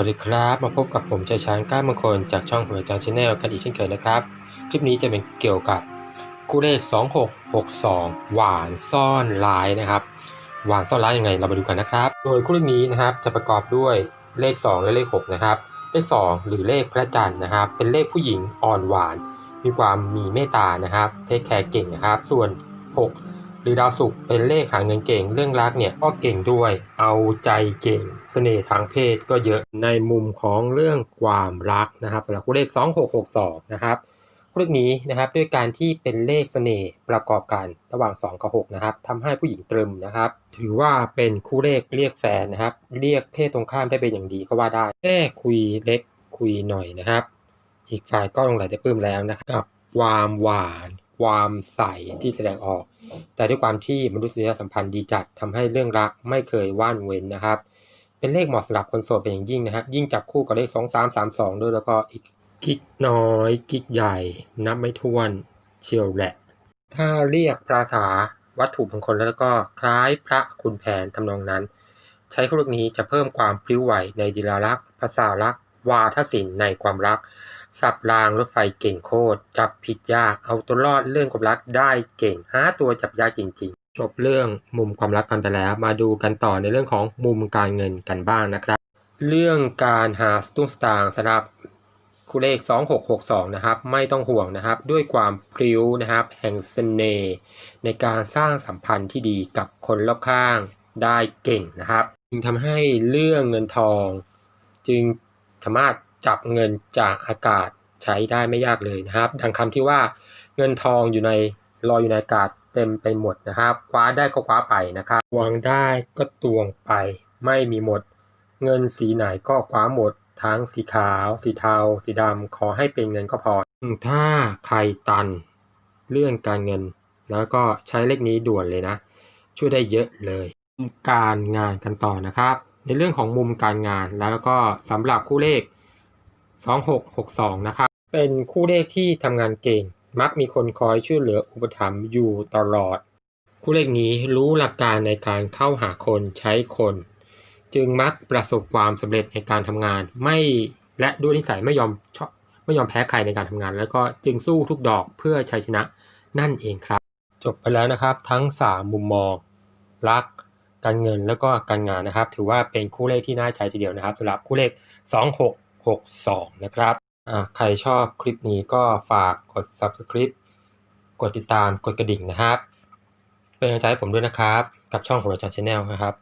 วัสดีครับมาพบกับผมชัยช้างก้ามงคลจากช่องหัวจานชาแนลกันอีกเช่นเคยนะครับ คลิปนี้จะเป็นเกี่ยวกับคู่เลข 2662 หวานซ่อนลายนะครับ หวานซ่อนลายยังไงเรามาดูกันนะครับ โดยคู่เลขนี้นะครับจะประกอบด้วยเลข 2 และเลข 6 นะครับ เลข 2 หรือเลขพระจันทร์นะครับ เป็นเลขผู้หญิงอ่อนหวาน มีความมีเมตตานะครับเทคแคร์เก่งนะครับ ส่วน 6 หรือดาวศุกร์เป็นเลขหาเงินเก่ง เรื่องรักเนี่ยก็เก่งด้วย เอาใจเก่งเสน่ห์ทางเพศก็เยอะในมุมของเรื่องความรักนะครับสำหรับคู่เลข 2662นะครับคู่เลขนี้นะครับด้วยการที่เป็นเลขเสน่ห์ประกอบกันระหว่าง 2 กับ 6 นะครับทำให้ผู้หญิงตรึมนะครับ ถือว่าเป็นคู่เลขเรียกแฟนนะครับ เรียกเพศตรงข้ามได้เป็นอย่างดีก็ว่าได้แค่คุยเล็กคุยหน่อยนะครับ อีกฝ่ายก็ลงไหลได้ปลื้มแล้วนะครับกับความหวาน ความใสที่แสดงออก แต่ด้วยความที่มนุษยสัมพันธ์ดีจัดทำให้เรื่องรักไม่เคยว่านเว้นนะครับ เป็นเลขเหมาะสำหรับคนโสดเป็นอย่างยิ่งนะครับยิ่งจับคู่กับเลข2 3 3 2ด้วยแล้วก็อีกกิ๊กน้อยกิ๊กใหญ่นับไม่ถ้วนเชียวแหละ ถ้าเรียกภาษาวัตถุมงคลแล้วก็คล้ายพระคุณแผนทำนองนั้น ใช้คู่นี้จะเพิ่มความพลิ้วไหวในดีลารักภาษารักวาทศิลป์ในความรัก สับรางรถไฟเก่งโคตร จับผิดยาก เอาตัวรอดเรื่องความรักได้เก่ง หาตัวจับยากจริง ๆ จบเรื่องมุมความรักกันไปแล้ว มาดูกันต่อในเรื่องของมุมการเงินกันบ้างนะครับ เรื่องการหาสตุ้งสตางค์สำหรับคู่เลข 2662 นะครับ ไม่ต้องห่วงนะครับ ด้วยความพริ้วนะครับ แห่งเสน่ห์ในการสร้างสัมพันธ์ที่ดีกับคนรอบข้างได้เก่งนะครับ จึงทำให้เรื่องเงินทอง จึงสามารถ จับเงินจากอากาศใช้ได้ไม่ยากเลยนะครับ ดังคำที่ว่าเงินทองอยู่ในลอยอยู่ในอากาศเต็มไปหมดนะครับ คว้าได้ก็คว้าไปนะครับวางได้ก็ตวงไป ไม่มีหมด เงินสีไหนก็คว้าหมด ทั้งสีขาว สีเทา สีดำขอให้เป็นเงินก็พอ ถ้าใครตันเรื่องการเงิน แล้วก็ใช้เลขนี้ด่วนเลยนะ ช่วยได้เยอะเลย การงานกันต่อนะครับ ในเรื่องของมุมการงานแล้วก็สำหรับคู่เลข 2662 นะครับ เป็นคู่เลขที่ทำงานเก่ง มักมีคนคอยช่วยเหลืออุปถัมภ์อยู่ตลอด คู่เลขนี้รู้หลักการในการเข้าหาคนใช้คน จึงมักประสบความสำเร็จในการทำงานไม่และด้วยนิสัยไม่ยอมชอบไม่ยอมแพ้ใครในการทำงาน แล้วก็จึงสู้ทุกดอกเพื่อชัยชนะนั่นเองครับ จบไปแล้วนะครับทั้ง 3 มุมมอง รัก การเงินแล้วก็การงานนะครับ ถือว่าเป็นคู่เลขที่น่าใช้ทีเดียวนะครับสำหรับคู่เลข 62 นะครับ ใครชอบคลิปนี้ก็ฝากกด subscribe กดติดตามกดกระดิ่งนะครับ เป็นกำลังใจให้ผมด้วยนะครับ กับช่องของอาจารย์ชาแนลนะครับ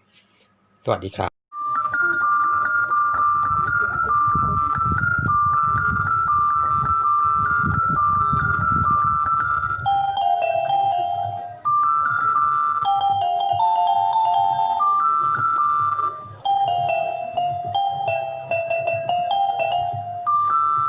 สวัสดีครับ